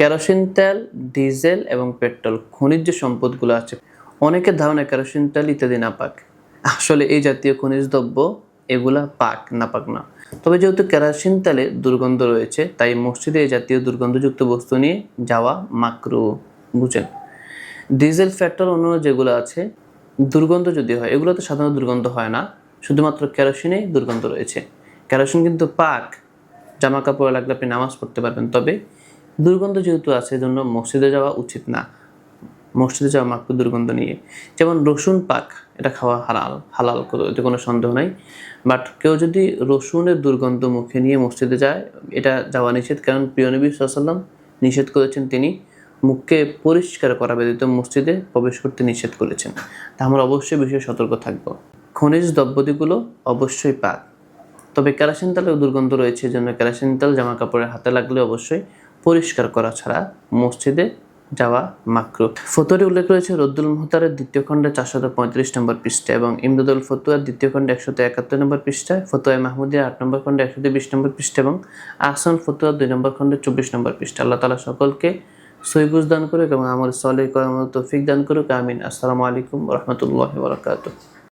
Kerosene তেল, diesel এবং petrol খনিজ যে সম্পদগুলো আছে, অনেকের ধারণা কেরোসিন তেল ইত্যাদি নাপাক। আসলে এই জাতীয় খনিজ দ্রব্য, এগুলা পাক, নাপাক না। তবে যেহেতু কেরোসিন তেলে দুর্গন্ধ রয়েছে, তাই মসজিদে এই জাতীয় দুর্গন্ধযুক্ত বস্তু নিয়ে যাওয়া মাকরু। বুঝেন? ডিজেল, পেট্রোল অন্য যেগুলো আছে, দুর্গন্ধ যদি হয়, এগুলোতে সাধারণত দুর্গন্ধ হয় না। শুধুমাত্র কেরোসিনেই দুর্গন্ধ রয়েছে। কেরোসিন কিন্তু পাক। জামা কাপড় লাগলে আপনি নামাজ পড়তে পারবেন, তবে দুর্গন্ধ যেহেতু আছে জন্য মসজিদে যাওয়া উচিত না। মসজিদে যাওয়া মাকরু দুর্গন্ধ নিয়ে। যেমন রসুন পাক, এটা খাওয়া হালাল হালাল এতে কোনো সন্দেহ নাই। বাট কেউ যদি রসুনের দুর্গন্ধ মুখে নিয়ে মসজিদে যায়, এটা যাওয়া নিষেধ। কারণ প্রিয় নবী সাল্লাম নিষেধ করেছেন তিনি, মুখকে পরিষ্কার করা ব্যতীত মসজিদে প্রবেশ করতে নিষেধ করেছেন। তা আমরা অবশ্যই বিষয়ে সতর্ক থাকব। খনিজ দ্রব্যদিগুলো অবশ্যই পাক। তবে কেরাসিন তেলেও দুর্গন্ধ রয়েছে জন্য কেরাসিন তেল জামা কাপড়ের হাতে লাগলে অবশ্যই পরিষ্কার করা ছাড়া মসজিদে যাওয়া মাকরু। ফতোয়ারে উল্লেখ রয়েছে, রদ্দুল মুহতারের দ্বিতীয় খণ্ডে চারশত পঁয়ত্রিশ নম্বর পৃষ্ঠা এবং ইমদাদুল ফতুয়ার দ্বিতীয় খণ্ডে একশত একাত্তর নম্বর পৃষ্ঠায় ফতোয়া মাহমুদিয়া আট নম্বর খণ্ডে একশত বিশ নম্বর পৃষ্ঠা এবং আহসান ফতুয়ার দুই নম্বর খণ্ডে চব্বিশ নম্বর পৃষ্ঠা। আল্লাহ তালা সকলকে সৈবুজ দান করুক এবং আমার সলে করার মতো তৌফিক দান করুক। আমিন। আসসালামু আলাইকুম রহমতুল্লাহ বরকাত